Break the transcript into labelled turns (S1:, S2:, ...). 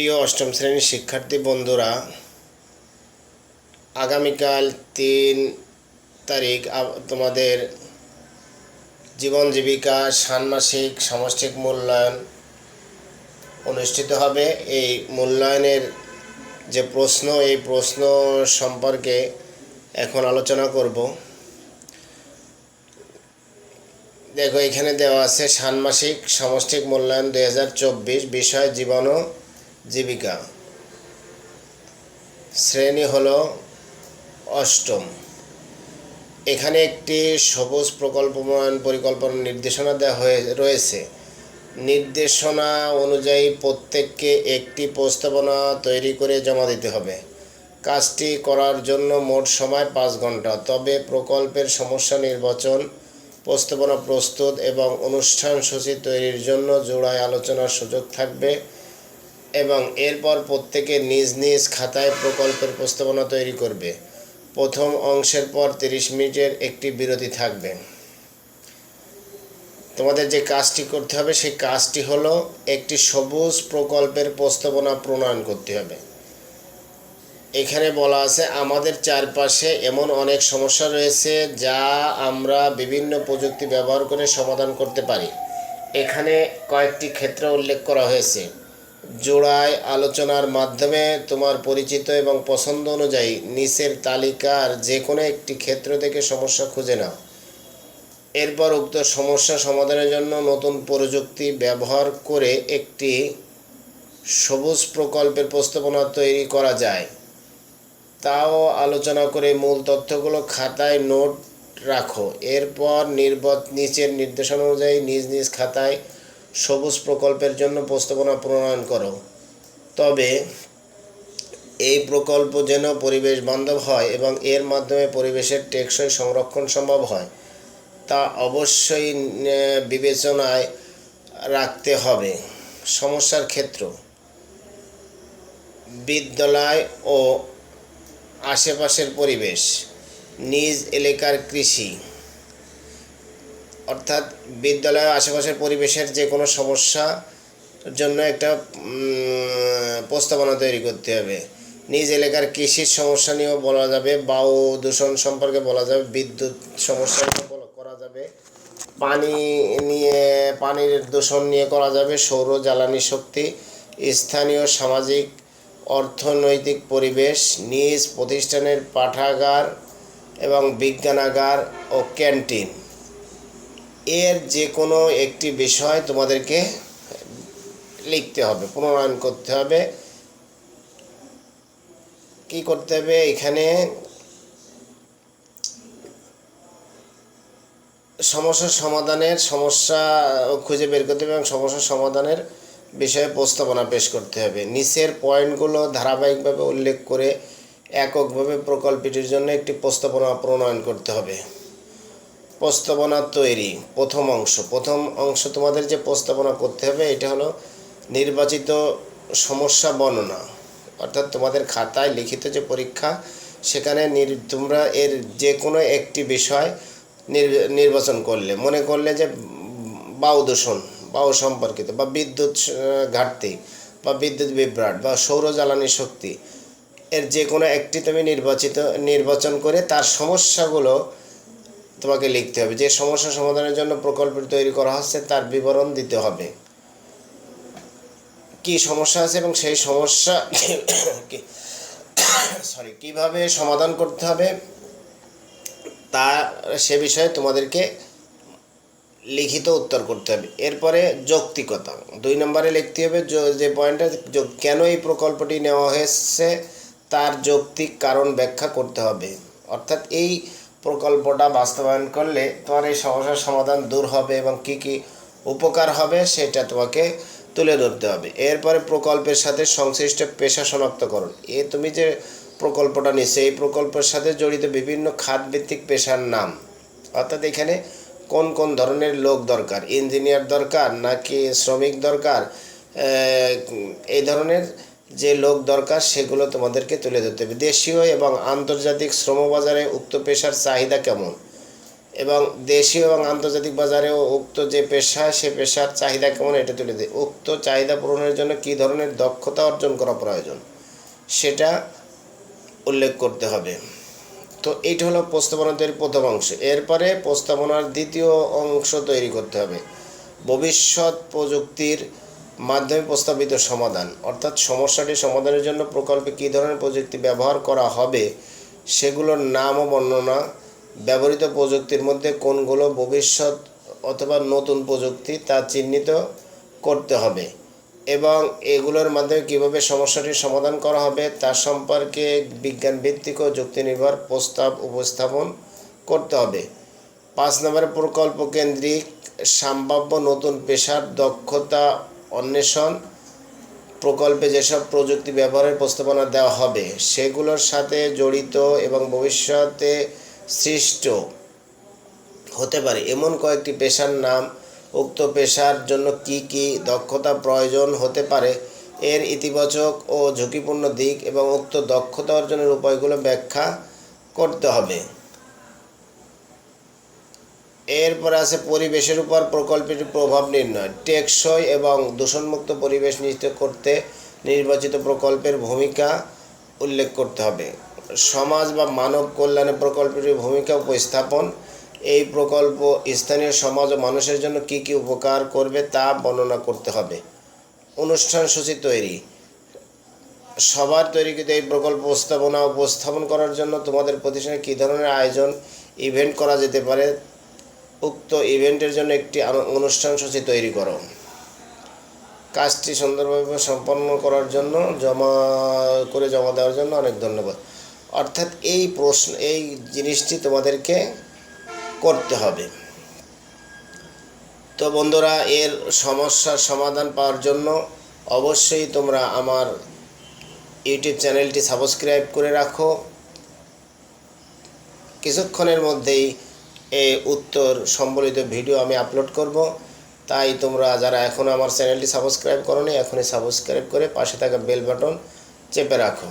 S1: প্রিয় অষ্টম শ্রেণির শিক্ষার্থী বন্ধুরা, আগামীকাল তিন তারিখ তোমাদের জীবন জীবিকা ষান্মাসিক সামষ্টিক মূল্যায়ন অনুষ্ঠিত হবে। এই মূল্যায়নের যে প্রশ্ন, এই প্রশ্ন সম্পর্কে এখন আলোচনা করব। দেখো, এখানে দেওয়া আছে ষান্মাসিক সামষ্টিক মূল্যায়ন দুই হাজার চব্বিশ বিষয় জীবন জীবিকা। শ্রেণি হল অষ্টম। এখানে একটি সবুজ প্রকল্পমান পরিকল্পনা নির্দেশনা দেওয়া হয়ে রয়েছে। নির্দেশনা অনুযায়ী প্রত্যেককে একটি প্রস্তাবনা তৈরি করে জমা দিতে হবে। কাজটি করার জন্য মোট সময় পাঁচ ঘণ্টা। তবে প্রকল্পের সমস্যা নির্বাচন, প্রস্তাবনা প্রস্তুত এবং অনুষ্ঠান সূচি তৈরির জন্য জোড়ায় আলোচনার সুযোগ থাকবে। এবং এরপর প্রত্যেকে নিজ নিজ খাতায় প্রকল্পের প্রস্তাবনা তৈরি করবে। প্রথম অংশের পর তিরিশ মিনিটের একটি বিরতি থাকবে। তোমাদের যে কাজটি করতে হবে, সেই কাজটি হলো একটি সবুজ প্রকল্পের প্রস্তাবনা প্রণয়ন করতে হবে। এখানে বলা আছে, আমাদের চারপাশে এমন অনেক সমস্যা রয়েছে যা আমরা বিভিন্ন প্রযুক্তি ব্যবহার করে সমাধান করতে পারি। এখানে কয়েকটি ক্ষেত্র উল্লেখ করা হয়েছে। জোড়ায় আলোচনার মাধ্যমে তোমার পরিচিত এবং পছন্দ অনুযায়ী নিচের তালিকার যে কোনো একটি ক্ষেত্র থেকে সমস্যা খুঁজে নাও। এরপর উক্ত সমস্যা সমাধানের জন্য নতুন প্রযুক্তি ব্যবহার করে একটি সবুজ প্রকল্পের প্রস্তাবনা তৈরি করা যায়। তাও আলোচনা করে মূল তথ্যগুলো খাতায় নোট রাখো। এরপর নির্বত নিচের নির্দেশনা অনুযায়ী নিজ নিজ খাতায় সবুজ প্রকল্পের জন্য প্রস্তাবনা প্রণয়ন করো। তবে এই প্রকল্প যেন পরিবেশ বান্ধব হয় এবং এর মাধ্যমে পরিবেশের টেকসই সংরক্ষণ সম্ভব হয়, তা অবশ্যই বিবেচনায় রাখতে হবে। সমস্যার ক্ষেত্র, বিদ্যালয় ও আশেপাশের পরিবেশ, নিজ এলাকার কৃষি অর্থাৎ বিদ্যালয় আশেপাশের পরিবেশের যে কোনো সমস্যা জন্য একটা প্রস্তাবনা তৈরি করতে হবে। নিজ এলাকার কৃষির সমস্যা নিয়েও বলা যাবে, বায়ু দূষণ সম্পর্কে বলা যাবে, বিদ্যুৎ সমস্যা করা যাবে। পানি নিয়ে, পানির দূষণ নিয়ে করা যাবে, সৌর জ্বালানি শক্তি, স্থানীয় সামাজিক, অর্থনৈতিক পরিবেশ, নিজ প্রতিষ্ঠানের পাঠাগার এবং বিজ্ঞানাগার ও ক্যান্টিন। এর যে কোনো একটি বিষয় তোমাদেরকে লিখতে হবে, প্রণয়ন করতে হবে। কি করতে হবে? এখানে সমস্যা সমাধানের সমস্যা খুঁজে বের করতে হবে এবং সমস্যা সমাধানের বিষয়ে প্রস্তাবনা পেশ করতে হবে। নিচের পয়েন্টগুলো ধারাবাহিকভাবে উল্লেখ করে এককভাবে প্রকল্পটির জন্য একটি প্রস্তাবনা প্রণয়ন করতে হবে। প্রস্তাবনা তৈরি, প্রথম অংশ। প্রথম অংশ তোমাদের যে প্রস্তাবনা করতে হবে, এটা হলো নির্বাচিত সমস্যা বর্ণনা। অর্থাৎ তোমাদের খাতায় লিখিত যে পরীক্ষা, সেখানে তোমরা এর যে কোনো একটি বিষয় নির- নির্বাচন করলে। মনে করলে যে বায়ু দূষণ বায়ু সম্পর্কিত বা বিদ্যুৎ ঘাটতি, বা বিদ্যুৎ বিভ্রাট, বা সৌর জ্বালানি শক্তি, এর যে কোনো একটি তুমি নির্বাচিত নির্বাচন করে তার সমস্যাগুলো তোমাকে লিখতে হবে। যে সমস্যা সমাধানের জন্য প্রকল্প তৈরি করা হচ্ছে, তার বিবরণ দিতে হবে। কি সমস্যা আছে এবং সেই সমস্যা সরি কীভাবে সমাধান করতে হবে, তা সে বিষয়ে তোমাদেরকে লিখিত উত্তর করতে হবে। এরপরে যৌক্তিকতা, দুই নম্বরে লিখতে হবে, যে পয়েন্টটা কেন এই প্রকল্পটি নেওয়া হয়েছে, তার যৌক্তিক কারণ ব্যাখ্যা করতে হবে। অর্থাৎ এই প্রকল্পটা বাস্তবায়ন করলে তোমার এই সমস্যার সমাধান দূর হবে এবং কি কি উপকার হবে সেটা তোমাকে তুলে ধরতে হবে। এরপরে প্রকল্পের সাথে সংশ্লিষ্ট পেশা শনাক্তকরণ এ তুমি যে প্রকল্পটা নিচ্ছে এই প্রকল্পের সাথে জড়িত বিভিন্ন খাতভিত্তিক পেশার নাম, অর্থাৎ এখানে কোন কোন ধরনের লোক দরকার, ইঞ্জিনিয়ার দরকার নাকি শ্রমিক দরকার এই ধরনের যে লোক দরকার, সেগুলো তোমাদেরকে তুলে ধরতে হবে। দেশীয় এবং আন্তর্জাতিক শ্রমবাজারে উক্ত পেশার চাহিদা কেমন? এবং দেশীয় এবং আন্তর্জাতিক বাজারেও উক্ত যে পেশা, সে পেশার চাহিদা কেমন, এটা তুলে দেয় উক্ত চাহিদা পূরণের জন্য কী ধরনের দক্ষতা অর্জন করা প্রয়োজন, সেটা উল্লেখ করতে হবে। তো এইটা হলো প্রস্তাবনা তৈরির প্রথম অংশ। এরপরে প্রস্তাবনার দ্বিতীয় অংশ তৈরি করতে হবে। ভবিষ্যৎ প্রযুক্তির মাধ্যমে প্রস্তাবিত সমাধান। অর্থাৎ সমস্যাটি সমাধানের জন্য প্রকল্পে কী ধরনের প্রযুক্তি ব্যবহার করা হবে, সেগুলোর নাম ও বর্ণনা, ব্যবহৃত প্রযুক্তির মধ্যে কোনগুলো ভবিষ্যৎ অথবা নতুন প্রযুক্তি তা চিহ্নিত করতে হবে এবং এগুলোর মাধ্যমে কীভাবে সমস্যাটির সমাধান করা হবে তার সম্পর্কে বিজ্ঞান ভিত্তিক ও যুক্তিনির্ভর প্রস্তাব উপস্থাপন করতে হবে। পাঁচ নম্বরে প্রকল্প কেন্দ্রিক সম্ভাব্য নতুন পেশার দক্ষতা অন্বেষণ প্রকল্পে যেসব প্রযুক্তি ব্যবহারের প্রস্তাবনা দেওয়া হবে, সেগুলোর সাথে জড়িত এবং ভবিষ্যতে সৃষ্ট হতে পারে। এমন কয়েকটি পেশার নাম, উক্ত পেশার জন্য কি কি দক্ষতা প্রয়োজন হতে পারে, এর ইতিবাচক ও ঝুঁকিপূর্ণ দিক এবং উক্ত দক্ষতা অর্জনের উপায়গুলো ব্যাখ্যা করতে হবে। এরপরে আছে পরিবেশের উপর প্রকল্পটির প্রভাব নির্ণয়। টেকসই এবং দূষণমুক্ত পরিবেশ নিশ্চিত করতে নির্বাচিত প্রকল্পের ভূমিকা উল্লেখ করতে হবে। সমাজ বা মানব কল্যাণে প্রকল্পটির ভূমিকা উপস্থাপন। এই প্রকল্প স্থানীয় সমাজ ও মানুষের জন্য কী কী উপকার করবে তা বর্ণনা করতে হবে। অনুষ্ঠান সূচি তৈরি। সবার তৈরিকৃত এই প্রকল্প উপস্থাপনা উপস্থাপন করার জন্য তোমাদের প্রতিষ্ঠানে কী ধরনের আয়োজন, ইভেন্ট করা যেতে পারে উক্ত ইভেন্টের জন্য একটি অনুষ্ঠান সূচি তৈরি করো। কাজটি সুন্দরভাবে সম্পন্ন করার জন্য, জমা করে জমা দেওয়ার জন্য অনেক ধন্যবাদ। অর্থাৎ এই প্রশ্ন, এই জিনিসটি তোমাদেরকে করতে হবে। তো বন্ধুরা, এর সমস্যার সমাধান পাওয়ার জন্য অবশ্যই তোমরা আমার ইউটিউব চ্যানেলটি সাবস্ক্রাইব করে রাখো। কিছুক্ষণের মধ্যেই উত্তর সম্বলিত ভিডিও আমি আপলোড করব। তাই তোমরা যারা এখনও আমার চ্যানেলটি সাবস্ক্রাইব করোনি, এখনই সাবস্ক্রাইব করে পাশে থাকা বেল বাটন চেপে রাখো।